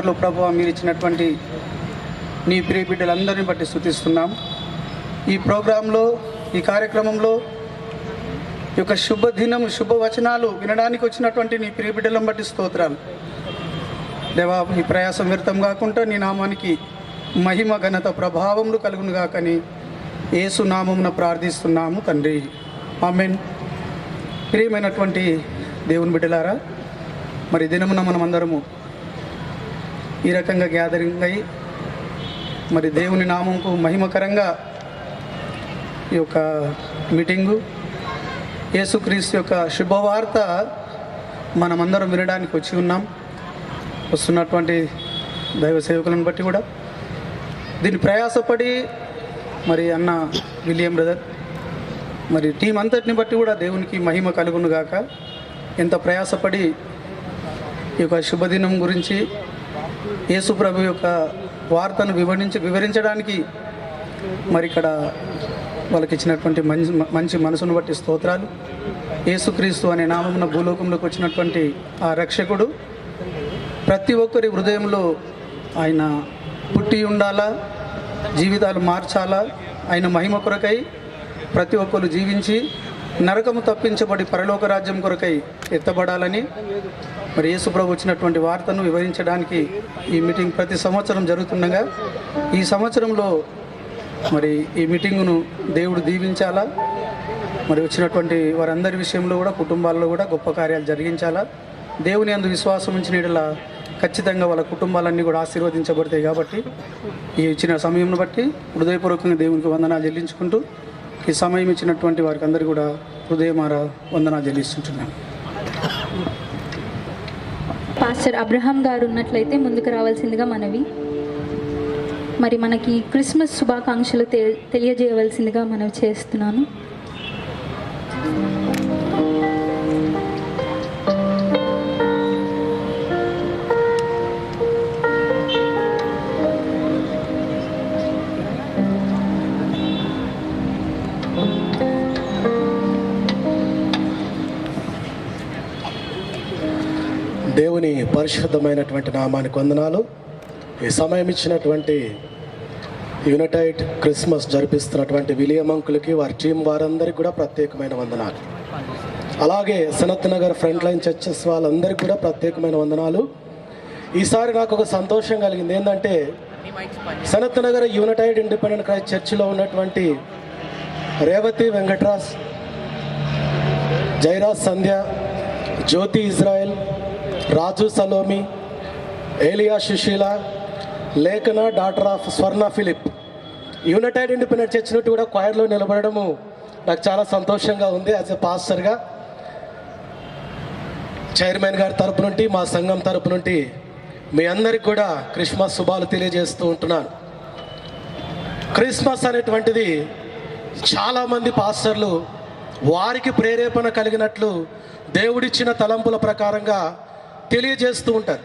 స్పీకర్లు ప్రభు మీరు ఇచ్చినటువంటి నీ ప్రియ బిడ్డలందరినీ బట్టి స్థుతిస్తున్నాం. ఈ ప్రోగ్రాంలో ఈ కార్యక్రమంలో ఈ యొక్క శుభదినం శుభవచనాలు వినడానికి వచ్చినటువంటి నీ ప్రియ బిడ్డలను బట్టి స్తోత్రాలు. దేవా ఈ ప్రయాసం వ్యర్థం కాకుండా నీ నామానికి మహిమ ఘనత ప్రభావములు కలుగును గాకని ఏసునామమున ప్రార్థిస్తున్నాము తండ్రి. ఆమెన్. ప్రియమైనటువంటి దేవుని బిడ్డలారా మరి దినమున మనమందరము ఈ రకంగా గ్యాదరింగ్ అయి మరి దేవుని నామంకు మహిమకరంగా ఈ యొక్క మీటింగు యేసుక్రీస్తు యొక్క శుభవార్త మనమందరం వినడానికి వచ్చి ఉన్నాం. వస్తున్నటువంటి దైవ సేవకులను బట్టి కూడా. దీన్ని ప్రయాసపడి మరి అన్న విలియం బ్రదర్ మరి టీం అంతటిని బట్టి కూడా దేవునికి మహిమ కలుగును గాక ఎంత ప్రయాసపడి ఈ యొక్క శుభదినం గురించి యేసుప్రభు యొక్క వార్తను వివరించి వివరించడానికి మరి ఇక్కడ వాళ్ళకి ఇచ్చినటువంటి మంచి మంచి మనసును బట్టి స్తోత్రాలు. యేసుక్రీస్తు అనే నామమున భూలోకంలోకి వచ్చినటువంటి ఆ రక్షకుడు ప్రతి ఒక్కరి హృదయంలో ఆయన పుట్టి ఉండాలా? జీవితాలు మార్చాలా? ఆయన మహిమ కొరకై ప్రతి ఒక్కరు జీవించి నరకము తప్పించబడి పరలోక రాజ్యం కొరకై ఎత్తబడాలని మరి యేసుప్రభు వచ్చినటువంటి వార్తను వివరించడానికి ఈ మీటింగ్ ప్రతి సంవత్సరం జరుగుతుండగా ఈ సంవత్సరంలో మరి ఈ మీటింగును దేవుడు దీవించాలా? మరి వచ్చినటువంటి వారందరి విషయంలో కూడా కుటుంబాల్లో కూడా గొప్ప కార్యాలు జరిగించాలా? దేవుని అందు విశ్వాసం ఉంచిన యెడల ఖచ్చితంగా వాళ్ళ కుటుంబాలన్నీ కూడా ఆశీర్వదించబడతాయి కాబట్టి ఈ ఇచ్చిన సమయంను బట్టి హృదయపూర్వకంగా దేవునికి వందనాలు చెల్లించుకుంటూ ఈ సమయం ఇచ్చినటువంటి వారికి అందరికీ కూడా హృదయమార వందనాలు చెల్లిస్తుంటున్నాను. పాస్టర్ అబ్రహాం గారు ఉన్నట్లయితే ముందుకు రావాల్సిందిగా మనవి. మరి మనకి క్రిస్మస్ శుభాకాంక్షలు తె- తెలియజేయవలసిందిగా మనవి చేస్తున్నాను. దేవుని పరిశుద్ధమైనటువంటి నామానికి వందనాలు. ఈ సమయం ఇచ్చినటువంటి యునైటెడ్ క్రిస్మస్ జరిపిస్తున్నటువంటి విలియం అంకులకి వారి టీం వారందరికీ కూడా ప్రత్యేకమైన వందనాలు. అలాగే Sanath Nagar front line churches వాళ్ళందరికీ కూడా ప్రత్యేకమైన వందనాలు. ఈసారి నాకు ఒక సంతోషం కలిగింది. ఏంటంటే Sanath Nagar united independent Christ చర్చిలో ఉన్నటువంటి Revathi Venkatraj Jairaj Sandhya Jyothi Israel Raju Salomi Eliya Susheela Lekhana daughter of Swarna Philip. United independent church నుండి కూడా క్వైర్లో నిలబడము నాకు చాలా సంతోషంగా ఉంది యాజ్ ఎ పాస్టర్గా చైర్మన్ గారి తరపు నుండి మా సంఘం తరపు నుండి మీ అందరికి కూడా క్రిస్మస్ శుభాలు తెలియజేస్తూ ఉంటున్నాను. క్రిస్మస్ అనేటువంటిది చాలామంది పాస్టర్లు వారికి ప్రేరేపణ కలిగినట్లు దేవుడిచ్చిన తలంపుల ప్రకారంగా తెలియజేస్తూ ఉంటారు.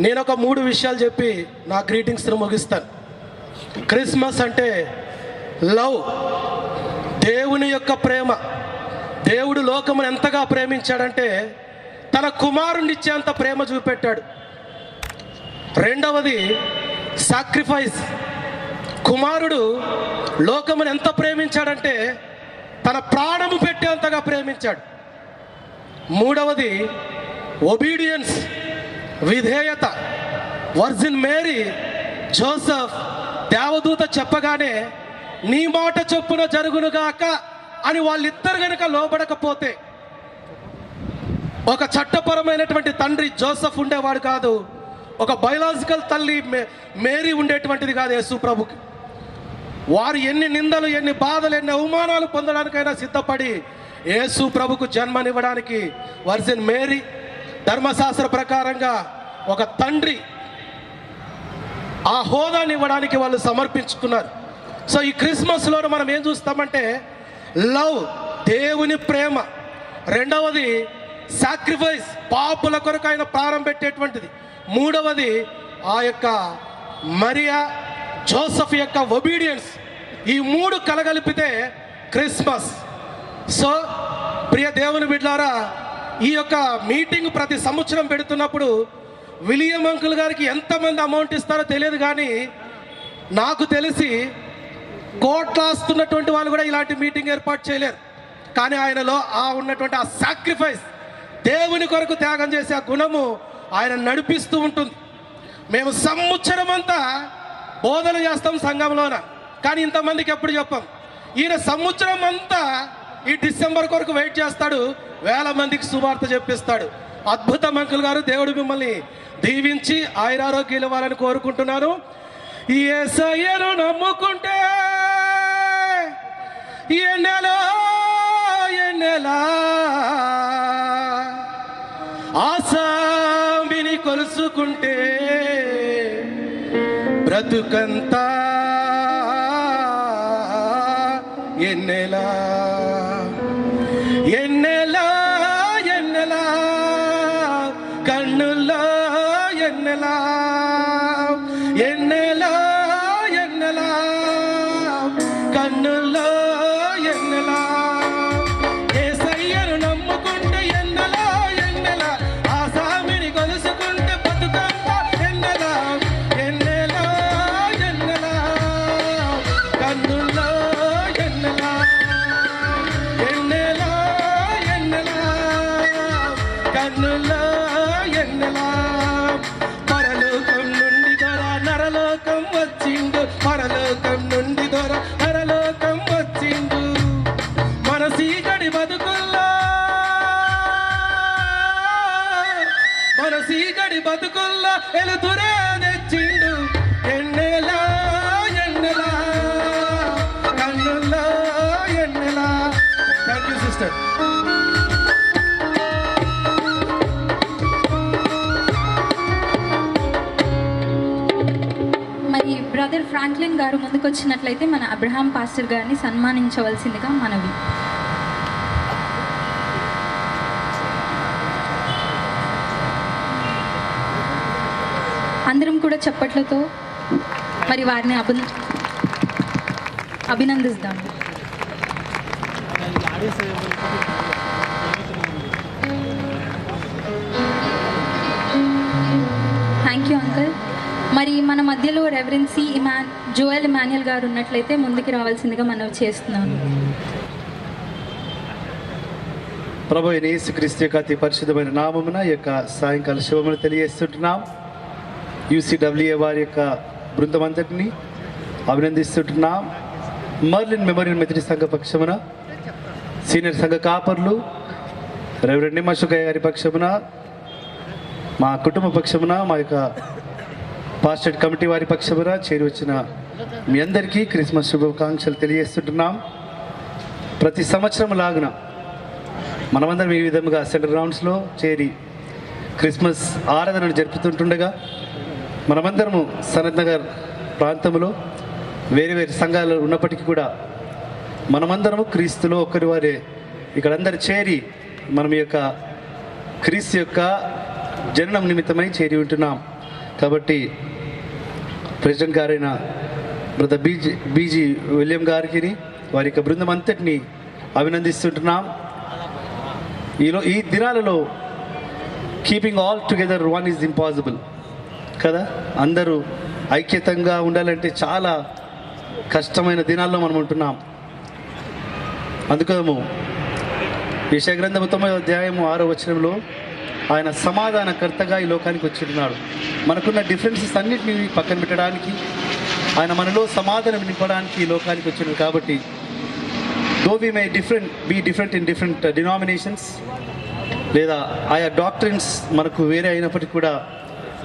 నేను ఒక మూడు విషయాలు చెప్పి నా గ్రీటింగ్స్ను ముగిస్తాను. క్రిస్మస్ అంటే లవ్ దేవుని యొక్క ప్రేమ. దేవుడు లోకమును ఎంతగా ప్రేమించాడంటే తన కుమారుని ఇచ్చేంత ప్రేమ చూపెట్టాడు. రెండవది సాక్రిఫైస్ కుమారుడు లోకమును ఎంత ప్రేమించాడంటే తన ప్రాణము పెట్టేంతగా ప్రేమించాడు. మూడవది ఒబీడియన్స్ విధేయత. వర్జిన్ మేరీ జోసఫ్ దేవదూత చెప్పగానే నీ మాట చొప్పున జరుగునుగాక అని వాళ్ళిద్దరు కనుక లోబడకపోతే ఒక చట్టపరమైనటువంటి తండ్రి జోసఫ్ ఉండేవాడు కాదు. ఒక బయలాజికల్ తల్లి మే- మేరీ ఉండేటువంటిది కాదు యేసు ప్రభుకి. వారు ఎన్ని నిందలు ఎన్ని బాధలు ఎన్ని అవమానాలు పొందడానికైనా సిద్ధపడి యేసు ప్రభుకు జన్మనివ్వడానికి వర్జిన్ మేరీ ధర్మశాస్త్ర ప్రకారంగా ఒక తండ్రి ఆ హోదాని ఇవ్వడానికి వాళ్ళు సమర్పించుకున్నారు. సో ఈ క్రిస్మస్లో మనం ఏం చూస్తామంటే లవ్ దేవుని ప్రేమ. రెండవది సాక్రిఫైస్ పాపుల కొరకు ఆయన ప్రారంభ పెట్టేటువంటిది. మూడవది ఆ యొక్క మరియా జోసఫ్ యొక్క ఒబీడియన్స్ ఈ మూడు కలగలిపితే క్రిస్మస్. సో ప్రియ దేవుని బిడ్లారా ఈ యొక్క మీటింగ్ ప్రతి సంవత్సరం పెడుతున్నప్పుడు విలియం అంకుల్ గారికి ఎంతమంది అమౌంట్ ఇస్తారో తెలియదు కానీ నాకు తెలిసి కోట్లాస్తున్నటువంటి వాళ్ళు కూడా ఇలాంటి మీటింగ్ ఏర్పాటు చేయలేరు. కానీ ఆయనలో ఆ ఉన్నటువంటి ఆ సాక్రిఫైస్ దేవుని కొరకు త్యాగం చేసే ఆ గుణము ఆయన నడిపిస్తూ ఉంటుంది. మేము సంవత్సరం అంతా బోధన చేస్తాం సంఘంలోన. కానీ ఇంతమందికి ఎప్పుడు చెప్పాం? ఈయన సంవత్సరం అంతా ఈ డిసెంబర్ కొరకు వెయిట్ చేస్తాడు. వేల మందికి సువార్త చెప్పిస్తాడు. అద్భుతం అంకుల్ గారు. దేవుడు మిమ్మల్ని దీవించి ఆయురారోగ్యాలు ఇవ్వాలని కోరుకుంటున్నాను. ఈ ఏసయ్యను నమ్ముకుంటే నెల ఎన్నెలా ఆసామిని కొలుసుకుంటే బ్రతుకంతా ఎన్నెలా ఎన్నెలా ఎన్నెలా కన్నుల్లో ఎన్నెలా కన్నుల్లో ఎన్నెలా? పరలోకం నుండి దొర నరలోకం వచ్చిండు. పరలోకం నుండి దొర నరలోకం వచ్చిండు. మన బతుకుల్లో మన బతుకుల్లో గారు ముందుకు వచ్చినట్లయితే మన అబ్రహాం పాస్టర్ గారిని సన్మానించవలసిందిగా మనవి. అందరం కూడా చప్పట్లతో మరి వారిని అభి అభినందిస్తాం. థ్యాంక్ యూ అంకల్ మరి మన మధ్యలో రెవరెన్సీ ఇమాన్ జువెల్ మాన్యుల్ గారు ఉన్నట్లయితే ముందుకు రావాల్సిందిగా మనం చేస్తున్నాను. ప్రభు యేసుక్రీస్తు యొక్క అతి పరిశుద్ధమైన నామమున యొక్క సాయంకాల శుభమును తెలియజేస్తుంటున్నాం. యూసీడబ్ల్యూఏ వారి యొక్క బృందం అంతటిని అభినందిస్తుంటున్నాం. మర్లిన్ మెమోరియల్ మెథడి సంఘ పక్షమున సీనియర్ సంఘ కాపర్లు రెవరెండ్ నిమ్మశుకయ్య గారి పక్షమున మా కుటుంబ పక్షమున మా యొక్క పాస్టెడ్ కమిటీ వారి పక్షమున చేరి వచ్చిన మీ అందరికీ క్రిస్మస్ శుభాకాంక్షలు తెలియజేస్తుంటున్నాం. ప్రతి సంవత్సరం లాగున మనమందరం ఈ విధముగా సెంటర్ రౌండ్స్లో చేరి క్రిస్మస్ ఆరాధనను జరుపుతుంటుండగా మనమందరము సనత్ నగర్ ప్రాంతంలో వేరే వేరే సంఘాలు ఉన్నప్పటికీ కూడా మనమందరము క్రీస్తులో ఒకరి వారే. ఇక్కడందరు చేరి మనం ఈ యొక్క క్రీస్తు యొక్క జననం నిమిత్తమై చేరి ఉంటున్నాం. కాబట్టి ప్రెసిడెంట్ గారైన బ్రదర్ బీజీ బీజీ విలియం గారికి వారి యొక్క బృందం అంతటిని అభినందిస్తుంటున్నాం. ఈలో ఈ దినాలలో keeping all together one is impossible కదా? అందరూ ఐక్యతంగా ఉండాలంటే చాలా కష్టమైన దినాల్లో మనం ఉంటున్నాం. అందుకోము విషయగ్రంథము తొమ్మిదో అధ్యాయము ఆరో వచనంలో ఆయన సమాధానకర్తగా ఈ లోకానికి వచ్చిన్నాడు మనకున్న డిఫరెన్సెస్ అన్నిటిని పక్కన పెట్టడానికి ఆయన మనలో సమాధానం నింపడానికి ఈ లోకానికి వచ్చినాడు కాబట్టి though we may different be different in different denominations లేదా ఆయా డాక్టరిన్స్ మనకు వేరే అయినప్పటికీ కూడా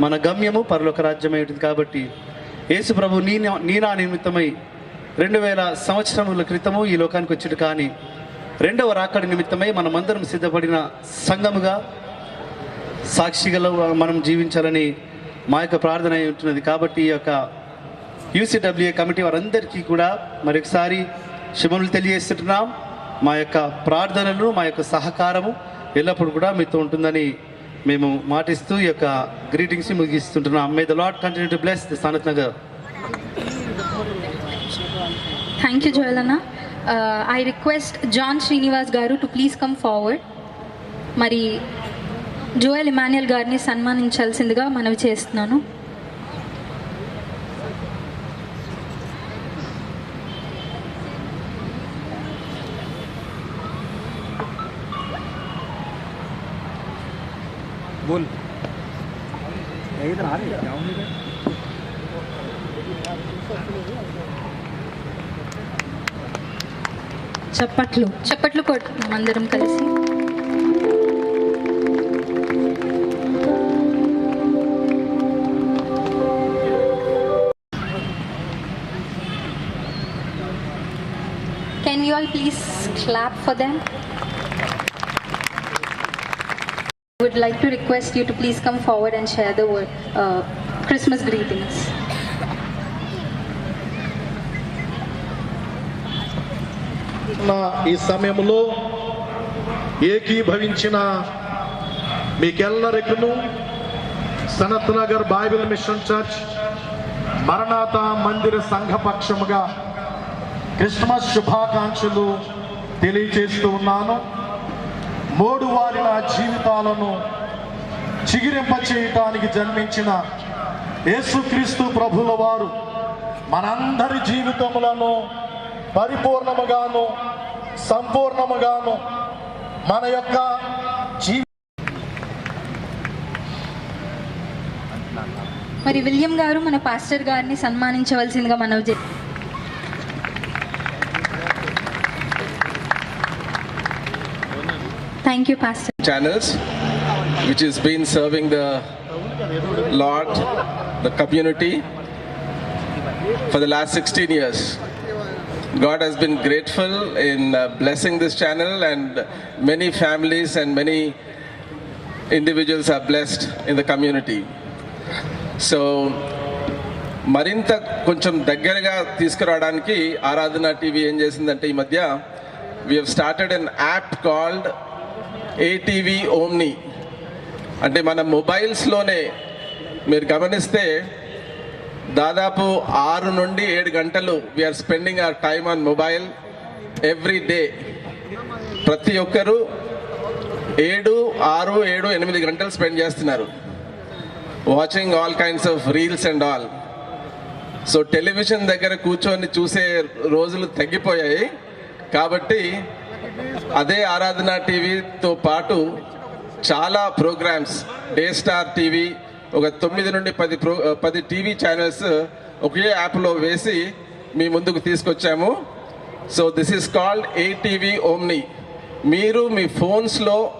మన గమ్యము పరలోక రాజ్యమై కాబట్టి యేసు ప్రభు నీ నీనా నిమిత్తమై రెండు వేల సంవత్సరముల క్రితము ఈ లోకానికి వచ్చాడు కానీ రెండవ రాకడి నిమిత్తమై మనమందరం సిద్ధపడిన సంఘముగా సాక్షిగా మనం జీవించాలని మా యొక్క ప్రార్థన అయి ఉంటున్నది కాబట్టి ఈ యొక్క యూసీడబ్ల్యూఏ కమిటీ వారందరికీ కూడా మరొకసారి శుభములు తెలియజేస్తున్నాం మా యొక్క ప్రార్థనలు మా యొక్క సహకారము ఎల్లప్పుడూ కూడా మీతో ఉంటుందని మేము మాటిస్తూ ఈ యొక్క greetings ముగిస్తుంటున్నాం. May the Lord continue to bless the Sanath Nagar thank you Joel అన్న I request John Srinivas garu to please come forward మరి జోయల్ ఇమాన్యుయల్ గారిని సన్మానించాల్సిందిగా మనవి చేస్తున్నాను. చప్పట్లు. చప్పట్లు కొడుతున్నాం అందరం కలిసి. Please clap for them? I would like to request you to please come forward and share the word, uh, Christmas greetings. ఈ సమయంలో ఏకీభవించిన మీకెల్లరికను Sanath Nagar Bible mission church మరణాత మందిర సంఘపక్షముగా క్రిస్మస్ శుభాకాంక్షలు తెలియచేస్తూ ఉన్నాను. మూడు వారిన జీవితాలను చిగిరింప చేయటానికి జన్మించిన యేసుక్రీస్తు ప్రభుల వారు మనందరి జీవితములను పరిపూర్ణముగాను సంపూర్ణముగాను మన యొక్క జీవి మరి విలియం గారు మన పాస్టర్ గారిని సన్మానించవలసిందిగా మనవి చే thank you pastor channels which has been serving the Lord, the community for the last 16 years. God has been grateful in uh, blessing this channel, and many families and many individuals are blessed in the community. So మరింత కొంచెం దగ్గరగా తీసుకురావడానికి ఆరాధన TV ఏం చేసిందంటే ఈ మధ్య we have started an app called ATV Omni. అంటే మన మొబైల్స్లోనే మీరు గమనిస్తే దాదాపు ఆరు నుండి ఏడు గంటలు we're spending our time on mobile every day ప్రతి ఒక్కరూ ఏడు ఆరు ఏడు ఎనిమిది గంటలు స్పెండ్ చేస్తున్నారు. Watching all kinds of reels and all so television దగ్గర కూర్చొని చూసే రోజులు తగ్గిపోయాయి. కాబట్టి అదే ఆరాధన టీవీతో పాటు చాలా ప్రోగ్రామ్స్ డే స్టార్ టీవీ ఒక తొమ్మిది నుండి పది ప్రో పది టీవీ ఛానల్స్ ఒకే యాప్లో వేసి మీ ముందుకు తీసుకొచ్చాము. So this is called ATV Omni మీరు మీ ఫోన్స్లో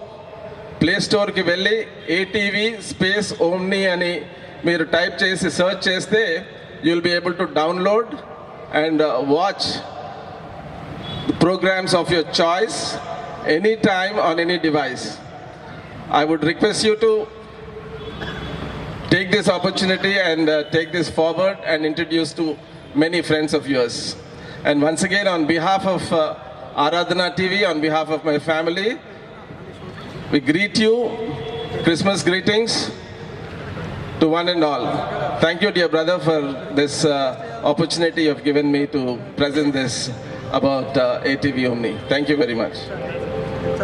ప్లే స్టోర్కి వెళ్ళి ఏటీవీ స్పేస్ ఓమ్ని అని మీరు టైప్ చేసి సెర్చ్ చేస్తే you'll be able to download and watch programs of your choice anytime on any device. I would request you to take this opportunity and uh, take this forward and introduce to many friends of yours. And once again, on behalf of uh, Aradhana TV, on behalf of my family, we greet you. Christmas greetings to one and all. Thank you, dear brother, for this uh, opportunity you have given me to present this about uh, ATV Omni. Thank you very much.